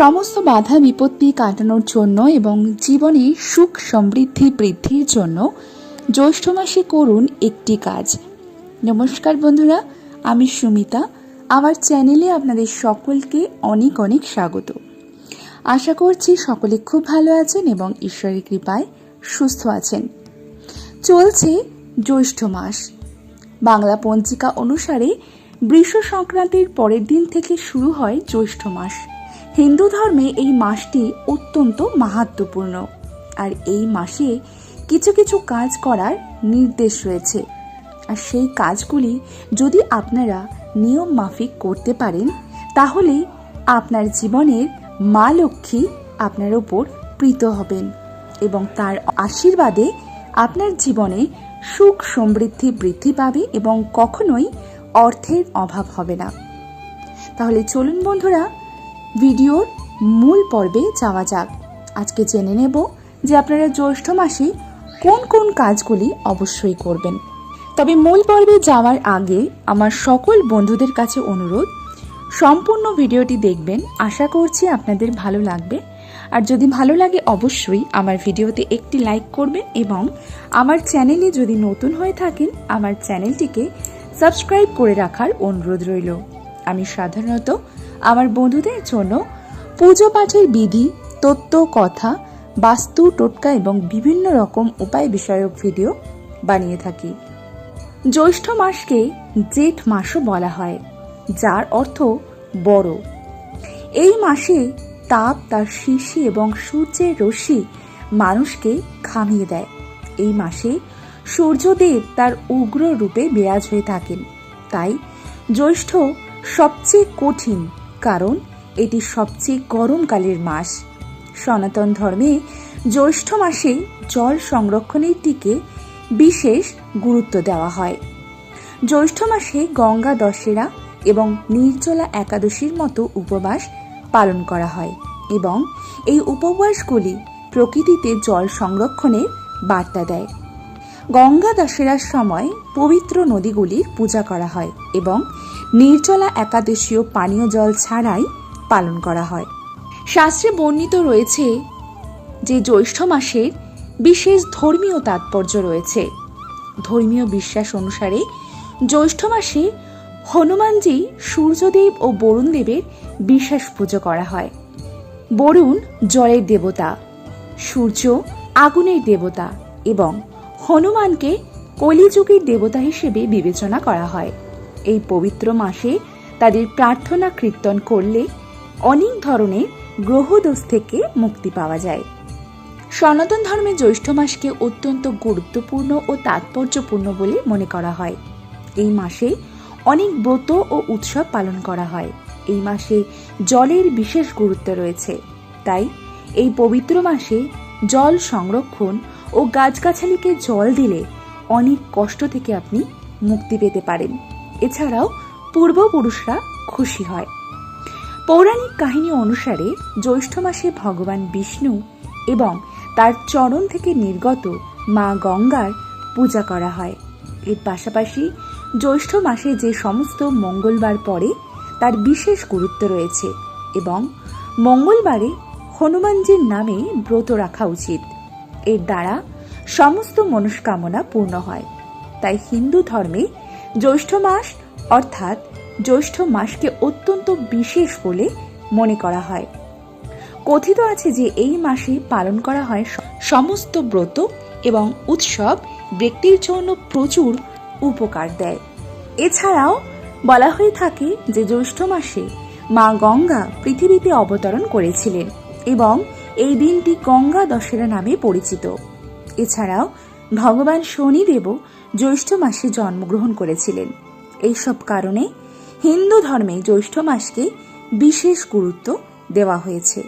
সমস্ত বাধা বিপত্তি কাটানোর জন্য এবং জীবনে সুখ সমৃদ্ধি বৃদ্ধির জন্য জ্যৈষ্ঠ মাসে করুন একটি কাজ। নমস্কার বন্ধুরা, আমি সুমিতা। আমার চ্যানেলে আপনাদের সকলকে অনেক অনেক স্বাগত। আশা করছি সকলে খুব ভালো আছেন এবং ঈশ্বরের কৃপায় সুস্থ আছেন। চলছে জ্যৈষ্ঠ মাস। বাংলা পঞ্জিকা অনুসারে বৃষ সংক্রান্তির পরের দিন থেকে শুরু হয় জ্যৈষ্ঠ মাস। হিন্দু ধর্মে এই মাসটি অত্যন্ত মাহাত্মপূর্ণ আর এই মাসে কিছু কিছু কাজ করার নির্দেশ রয়েছে। আর সেই কাজগুলি যদি আপনারা নিয়ম মাফিক করতে পারেন, তাহলে আপনার জীবনের মা লক্ষ্মী আপনার ওপর প্রীত হবেন এবং তার আশীর্বাদে আপনার জীবনে সুখ সমৃদ্ধি বৃদ্ধি পাবে এবং কখনোই অর্থের অভাব হবে না। তাহলে চলুন বন্ধুরা ভিডিওর মূল পর্বে যাওয়া যাক। আজকে জেনে নেব যে আপনারা জ্যৈষ্ঠ মাসে কোন কোন কাজগুলি অবশ্যই করবেন। তবে মূল পর্বে যাওয়ার আগে আমার সকল বন্ধুদের কাছে অনুরোধ, সম্পূর্ণ ভিডিওটি দেখবেন, আশা করছি আপনাদের ভালো লাগবে। আর যদি ভালো লাগে অবশ্যই আমার ভিডিওতে একটি লাইক করবেন এবং আমার চ্যানেলে যদি নতুন হয়ে থাকেন, আমার চ্যানেলটিকে সাবস্ক্রাইব করে রাখার অনুরোধ রইল। আমি সাধারণত আমার বন্ধুদের জন্য পুজো পাঠের বিধি, তত্ত্ব, কথা, বাস্তু, টোটকা এবং বিভিন্ন রকম উপায় বিষয়ক ভিডিও বানিয়ে থাকি। জ্যৈষ্ঠ মাসকে জেঠ মাসও বলা হয়, যার অর্থ বড়। এই মাসে তাপ তার শিশি এবং সূর্যের রশ্মি মানুষকে খামিয়ে দেয়। এই মাসে সূর্যদেব তার উগ্র রূপে বিরাজ হয়ে থাকেন। তাই জ্যৈষ্ঠ সবচেয়ে কঠিন কারণ এটি সবচেয়ে গরমকালের মাস। সনাতন ধর্মে জ্যৈষ্ঠ মাসে জল সংরক্ষণের দিকে বিশেষ গুরুত্ব দেওয়া হয়। জ্যৈষ্ঠ মাসে গঙ্গা দশেরা এবং নির্জলা একাদশীর মতো উপবাস পালন করা হয় এবং এই উপবাসগুলি প্রকৃতিতে জল সংরক্ষণের বার্তা দেয়। গঙ্গা দশেরার সময় পবিত্র নদীগুলির পূজা করা হয় এবং নির্জলা একাদশীয় পানীয় জল ছাড়াই পালন করা হয়। শাস্ত্রে বর্ণিত রয়েছে যে জ্যৈষ্ঠ মাসের বিশেষ ধর্মীয় তাৎপর্য রয়েছে। ধর্মীয় বিশ্বাস অনুসারে জ্যৈষ্ঠ মাসে হনুমানজি সূর্যদেব ও বরুণ দেবের বিশেষ পুজো করা হয়। বরুণ জলের দেবতা, সূর্য আগুনের দেবতা এবং হনুমানকে কলিযুগের দেবতা হিসেবে বিবেচনা করা হয়। এই পবিত্র মাসে তাদের প্রার্থনা কীর্তন করলে অনেক ধরনের গ্রহদোষ থেকে মুক্তি পাওয়া যায়। সনাতন ধর্মে জ্যৈষ্ঠ মাসকে অত্যন্ত গুরুত্বপূর্ণ ও তাৎপর্যপূর্ণ বলে মনে করা হয়। এই মাসে অনেক ব্রত ও উৎসব পালন করা হয়। এই মাসে জলের বিশেষ গুরুত্ব রয়েছে। তাই এই পবিত্র মাসে জল সংরক্ষণ ও গাছগাছালিকে জল দিলে অনেক কষ্ট থেকে আপনি মুক্তি পেতে পারেন। এছাড়াও পূর্বপুরুষরা খুশি হয়। পৌরাণিক কাহিনী অনুসারে জ্যৈষ্ঠ মাসে ভগবান বিষ্ণু এবং তার চরণ থেকে নির্গত মা গঙ্গার পূজা করা হয়। এর পাশাপাশি জ্যৈষ্ঠ মাসে যে সমস্ত মঙ্গলবার পড়ে, তার বিশেষ গুরুত্ব রয়েছে এবং মঙ্গলবারে হনুমানজির নামে ব্রত রাখা উচিত। এর দ্বারা সমস্ত মনস্কামনা পূর্ণ হয়। তাই হিন্দু ধর্মে জ্যৈষ্ঠ মাস অর্থাৎ জ্যৈষ্ঠ মাসকে অত্যন্ত বিশেষ বলে মনে করা হয়। কথিত আছে যে এই মাসে পালন করা হয় সমস্ত ব্রত এবং উৎসব ব্যক্তির জন্য প্রচুর উপকার দেয়। এছাড়াও বলা হয়ে থাকে যে জ্যৈষ্ঠ মাসে মা গঙ্গা পৃথিবীতে অবতরণ করেছিলেন এবং এই দিনটি গঙ্গা দশেরা নামে পরিচিত। এছাড়াও ভগবান শনিদেবও জ্যৈষ্ঠ মাসে জন্মগ্রহণ করেছিলেন। এইসব কারণে হিন্দু ধর্মে জ্যৈষ্ঠ মাসকে বিশেষ গুরুত্ব দেওয়া হয়েছে।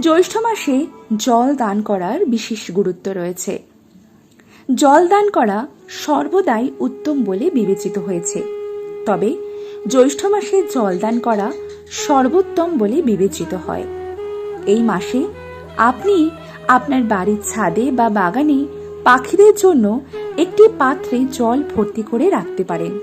জ্যৈষ্ঠ মাসে জল দান করার বিশেষ গুরুত্ব রয়েছে। জল দান করা সর্বদাই উত্তম বলে বিবেচিত হয়েছে। তবে জ্যৈষ্ঠ মাসে জল দান করা সর্বোত্তম বলে বিবেচিত হয়। এই মাসে আপনি আপনার বাড়ির ছাদে বা বাগানে পাখিদের জন্য একটি পাত্রে জল ভর্তি করে রাখতে পারেন।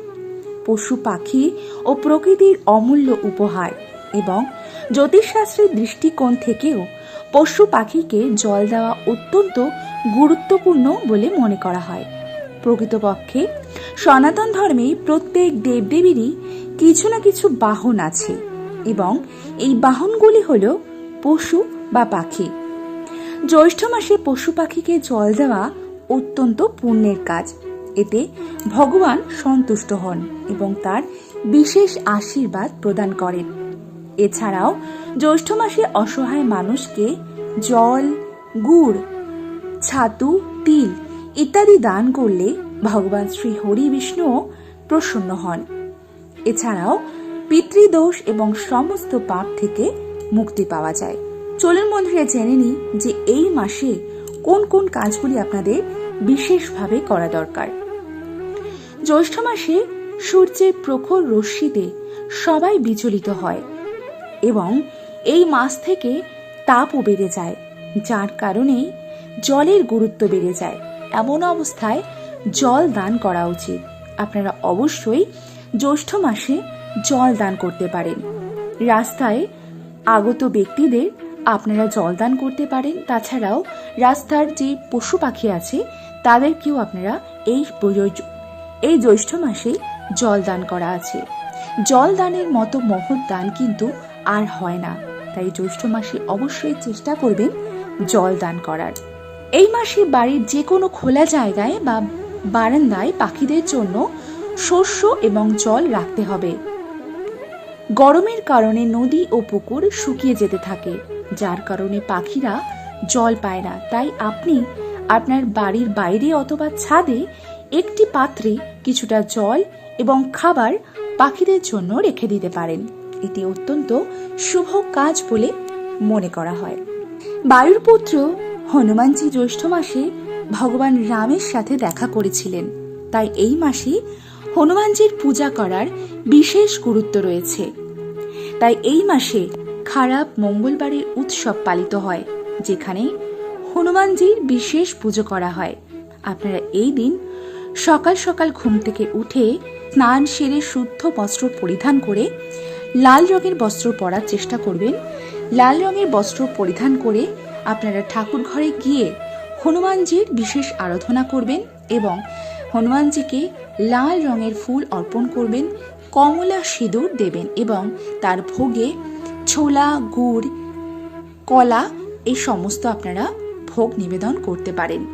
পশু পাখি ও প্রকৃতির অমূল্য উপহার এবং জ্যোতিষশাস্ত্রের দৃষ্টিকোণ থেকেও পশু পাখিকে জল দেওয়া অত্যন্ত গুরুত্বপূর্ণ বলে মনে করা হয়। প্রকৃতপক্ষে সনাতন ধর্মে প্রত্যেক দেবদেবীরই কিছু না কিছু বাহন আছে এবং এই বাহনগুলি হল পশু বা পাখি। জ্যৈষ্ঠ মাসে পশু পাখিকে জল দেওয়া অত্যন্ত পুণ্যের কাজ। এতে ভগবান সন্তুষ্ট হন এবং তার বিশেষ আশীর্বাদ প্রদান করেন। এছাড়াও জ্যৈষ্ঠ মাসে অসহায় মানুষকে জল, গুড়, ছাতু, তিল ইত্যাদি দান করলে ভগবান শ্রী হরি বিষ্ণুও প্রসন্ন হন। এছাড়াও পিতৃদোষ এবং সমস্ত পাপ থেকে মুক্তি পাওয়া যায়। চলুন বন্ধুরা জেনে নিই যে এই মাসে কোন কোন কাজগুলি আপনাদের বিশেষভাবে করা দরকার। জ্যৈষ্ঠ মাসে সূর্যের প্রখর রশ্মিতে সবাই বিচলিত হয় এবং এই মাস থেকে তাপও বেড়ে যায়, যার কারণে জলের গুরুত্ব বেড়ে যায়। এমন অবস্থায় জল দান করা উচিত। আপনারা অবশ্যই জ্যৈষ্ঠ মাসে জল দান করতে পারেন। রাস্তায় আগত ব্যক্তিদের আপনারা জল দান করতে পারেন। তাছাড়াও রাস্তার যে পশু পাখি আছে, তাদেরকেও আপনারা এই এই জ্যৈষ্ঠ মাসে জল দান করা আছে। জল দানের মতো মহৎ দান কিন্তু আর হয় না। তাই জ্যৈষ্ঠ মাসে অবশ্যই চেষ্টা করবেন জল দান করার। এই মাসে বাড়ির যে কোনো খোলা জায়গায় বা বারান্দায় পাখিদের জন্য শস্য এবং জল রাখতে হবে। গরমের কারণে নদী ও পুকুর শুকিয়ে যেতে থাকে, যার কারণে পাখিরা জল পায় না। তাই আপনি আপনার বাড়ির বাইরে অথবা ছাদে একটি পাত্রে কিছুটা জল এবং খাবার পাখিদের জন্য রেখে দিতে পারেন। এটি অত্যন্ত শুভ কাজ বলে মনে করা হয়। বায়ুর পুত্র হনুমানজি জ্যৈষ্ঠ মাসে ভগবান রামের সাথে দেখা করেছিলেন। তাই এই মাসে হনুমানজির পূজা করার বিশেষ গুরুত্ব রয়েছে। তাই এই মাসে খারাপ মঙ্গলবারের উৎসব পালিত হয়, যেখানে হনুমানজির বিশেষ পুজো করা হয়। আপনারা এই দিন সকাল সকাল ঘুম থেকে উঠে স্নান সেরে শুদ্ধ বস্ত্র পরিধান করে লাল রঙের বস্ত্র পরার চেষ্টা করবেন। লাল রঙের বস্ত্র পরিধান করে আপনারা ঠাকুর ঘরে গিয়ে হনুমানজির বিশেষ আরাধনা করবেন এবং হনুমানজিকে লাল রঙের ফুল অর্পণ করবেন। কমলা সিঁদুর দেবেন এবং তার ভোগে ছোলা, গুড়, কলা, এই সমস্ত আপনারা ভোগ নিবেদন করতে পারেন।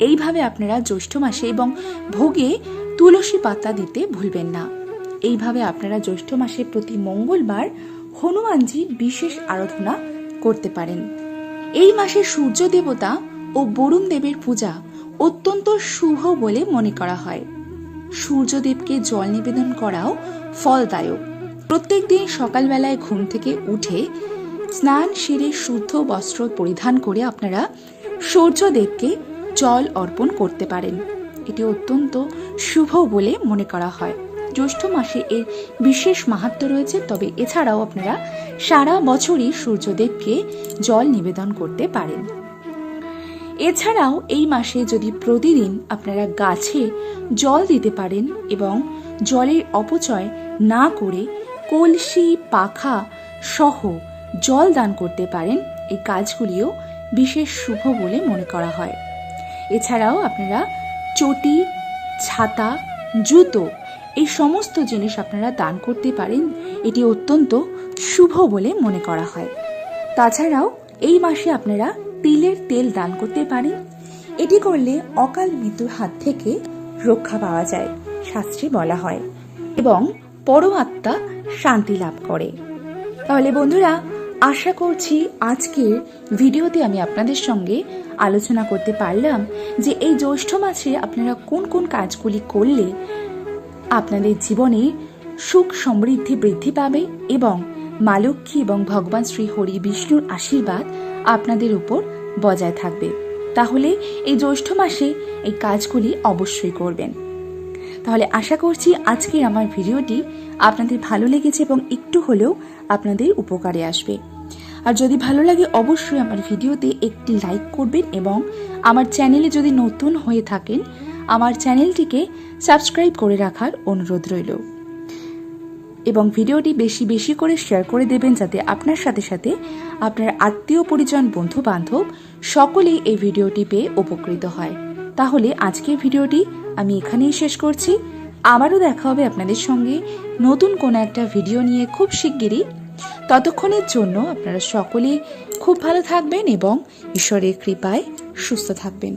এইভাবে আপনারা জ্যৈষ্ঠ মাসে এবং ভোগে তুলসী পাতা দিতে ভুলবেন না। এইভাবে আপনারা জ্যৈষ্ঠ মাসে প্রতি মঙ্গলবার হনুমানজি বিশেষ আরাধনা করতে পারেন। এই মাসে সূর্য দেবতা ও বরুণ দেবের পূজা অত্যন্ত শুভ বলে মনে করা হয়। সূর্যদেবকে জল নিবেদন করাও ফলদায়ক। প্রত্যেক দিন সকালবেলায় ঘুম থেকে উঠে স্নান সেরে শুদ্ধ বস্ত্র পরিধান করে আপনারা সূর্যদেবকে জল অর্পণ করতে পারেন। এটি অত্যন্ত শুভ বলে মনে করা হয়। জ্যৈষ্ঠ মাসে এর বিশেষ মাহাত্ম রয়েছে, তবে এছাড়াও আপনারা সারা বছরই সূর্যদেবকে জল নিবেদন করতে পারেন। এছাড়াও এই মাসে যদি প্রতিদিন আপনারা গাছে জল দিতে পারেন এবং জলের অপচয় না করে কলসি, পাখা সহ জল দান করতে পারেন, এই কাজগুলিও বিশেষ শুভ বলে মনে করা হয়। এছাড়াও আপনারা চটি, ছাতা, জুতো এই সমস্ত জিনিস আপনারা দান করতে পারেন, এটি অত্যন্ত শুভ বলে মনে করা হয়। তাছাড়াও এই মাসে আপনারা তিলের তেল দান করতে পারেন এটি করলে অকাল মৃত্যুর হাত থেকে রক্ষা পাওয়া যায়, শাস্ত্রে বলা হয়, এবং পরমাত্মা শান্তি লাভ করে। তাহলে বন্ধুরা, আশা করছি আজকের ভিডিওতে আমি আপনাদের সঙ্গে আলোচনা করতে পারলাম যে এই জ্যৈষ্ঠ মাসে আপনারা কোন কোন কাজগুলি করলে আপনাদের জীবনে সুখ সমৃদ্ধি বৃদ্ধি পাবে এবং মা লক্ষ্মী এবং ভগবান শ্রী হরি বিষ্ণুর আশীর্বাদ আপনাদের উপর বজায় থাকবে। তাহলে এই জ্যৈষ্ঠ মাসে এই কাজগুলি অবশ্যই করবেন। তাহলে আশা করছি আজকের আমার ভিডিওটি আপনাদের ভালো লেগেছে এবং একটু হলেও আপনাদের উপকারে আসবে। আর যদি ভালো লাগে অবশ্যই আমার ভিডিওতে একটি লাইক করবেন এবং আমার চ্যানেলে যদি নতুন হয়ে থাকেন, আমার চ্যানেলটিকে সাবস্ক্রাইব করে রাখার অনুরোধ রইল। এবং ভিডিওটি বেশি বেশি করে শেয়ার করে দেবেন যাতে আপনার সাথে সাথে আপনার আত্মীয় পরিজন বন্ধু বান্ধব সকলেই এই ভিডিওটি পেয়ে উপকৃত হয়। তাহলে আজকের ভিডিওটি আমি এখানেই শেষ করছি। আবারও দেখা হবে আপনাদের সঙ্গে নতুন কোনো একটা ভিডিও নিয়ে খুব শিগগিরই। ততক্ষণের জন্য আপনারা সকলেই খুব ভালো থাকবেন এবং ঈশ্বরের কৃপায় সুস্থ থাকবেন।